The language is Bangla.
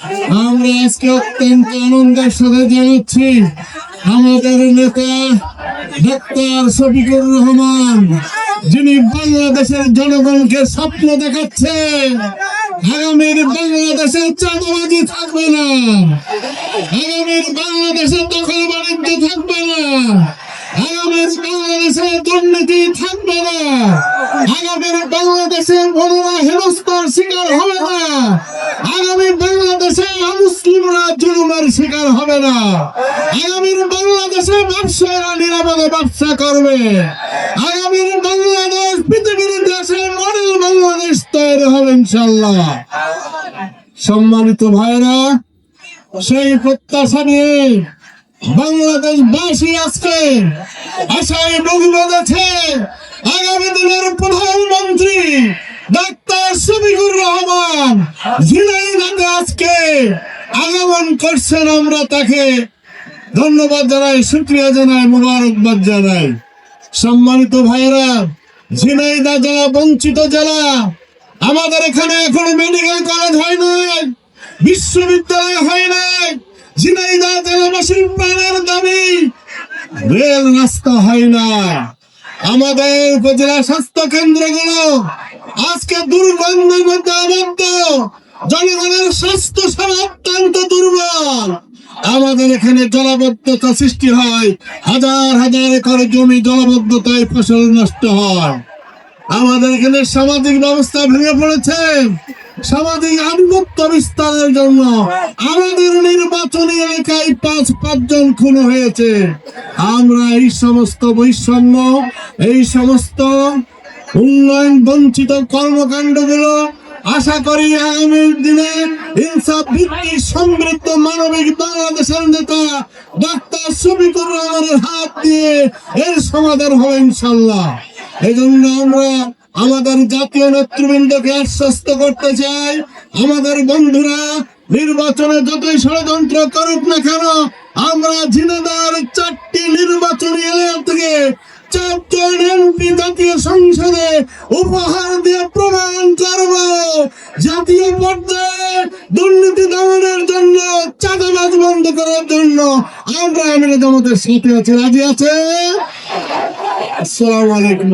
আমরা আজকে অত্যন্ত আনন্দের সাথে জানাচ্ছি আমাদের নেতা ডাক্তার শফিকুর রহমান, যিনি বাংলাদেশের জনগণকে স্বপ্ন দেখাচ্ছে। আগামীর বাংলাদেশে চাঁদাবাজি থাকবে না। আগামীর বাংলাদেশে দখল বাণিজ্য থাকবে না। আগামীর বাংলাদেশে দুর্নীতি থাকবে না। আগামীর বাংলাদেশে বড়রা হেনস্থার শিকার হবে না। আগামী মুসলিমরা জুলুমের শিকার হবে না। আগামীর বাংলাদেশে ব্যবসায়ীরা নিরাপদে ব্যবসা করবে। আগামীর বাংলাদেশ, পৃথিবীর দেশে মডেল বাংলাদেশ তৈরি হবে ইনশাল্লাহ সম্মানিত ভাইরা, সেই প্রত্যাশা নিয়ে বাংলাদেশবাসী আজকে আশায় বুক বেঁধেছে। আগামী দিনের প্রধানমন্ত্রী ডাক্তার শফিকুর রহমান ঝিনাইদাতে আজকে আগমন করছেন আমরা তাকে। ধন্যবাদ জানাই, শুক্রিয়া জানাই, মোবারকবাদ জানাই। সম্মানিত ভাইয়েরা ঝিনাইদা জেলা, বঞ্চিত জেলা, আমাদের এখানে এখন মেডিকেল কলেজ হয় নাই, বিশ্ববিদ্যালয় হয় নাই ঝিনাইদা জেলাবাসীর প্রাণের দাবি, রেল রাস্তা হয় না। আমাদের উপজেলা স্বাস্থ্য কেন্দ্রগুলো আজকে দুর্গন্ধের মধ্যে আবদ্ধ। জনগণের স্বাস্থ্য সেবা অত্যন্ত দুর্বল। আমাদের এখানে জলাবদ্ধতা সৃষ্টি হয়। হাজার হাজার একর জমি জলাবদ্ধতায় ফসল নষ্ট হয়। আমাদের এখানে সামাজিক ব্যবস্থা ভেঙে পড়েছে। সামাজিক আধিপত্য বিস্তারের জন্য আমাদের নির্বাচনী এলাকায় পাঁচ পাঁচজন খুন হয়েছে। আমরা এই সমস্ত বৈষম্য, এই সমস্ত উন্নয়ন বঞ্চিত কর্মকাণ্ডগুলো আশা করি আগামী দিনে ইনসাফ ভিত্তিক সমৃদ্ধ মানবিক বাংলাদেশের নেতা ডাক্তার শফিকুর রহমানের হাত দিয়ে এর সমাধান হবে ইনশাল্লাহ এই জন্য আমরা আমাদের জাতীয় নেতৃবৃন্দকে আশ্বস্ত করতে চাই। আমাদের বন্ধুরা নির্বাচনে যতই ষড়যন্ত্র করুক না কেন, আমরা ঝিনাদার চারটি নির্বাচনী এলাকা থেকে চারজন এমপি জাতীয় সংসদে উপহার জাতীয় পর্যায়ে দুর্নীতি দমনের জন্য চাঁদাবাজ বন্ধ করার জন্য আমরা আমির জামাতের সাথে আছি। রাজি আছে আসসালামু আলাইকুম।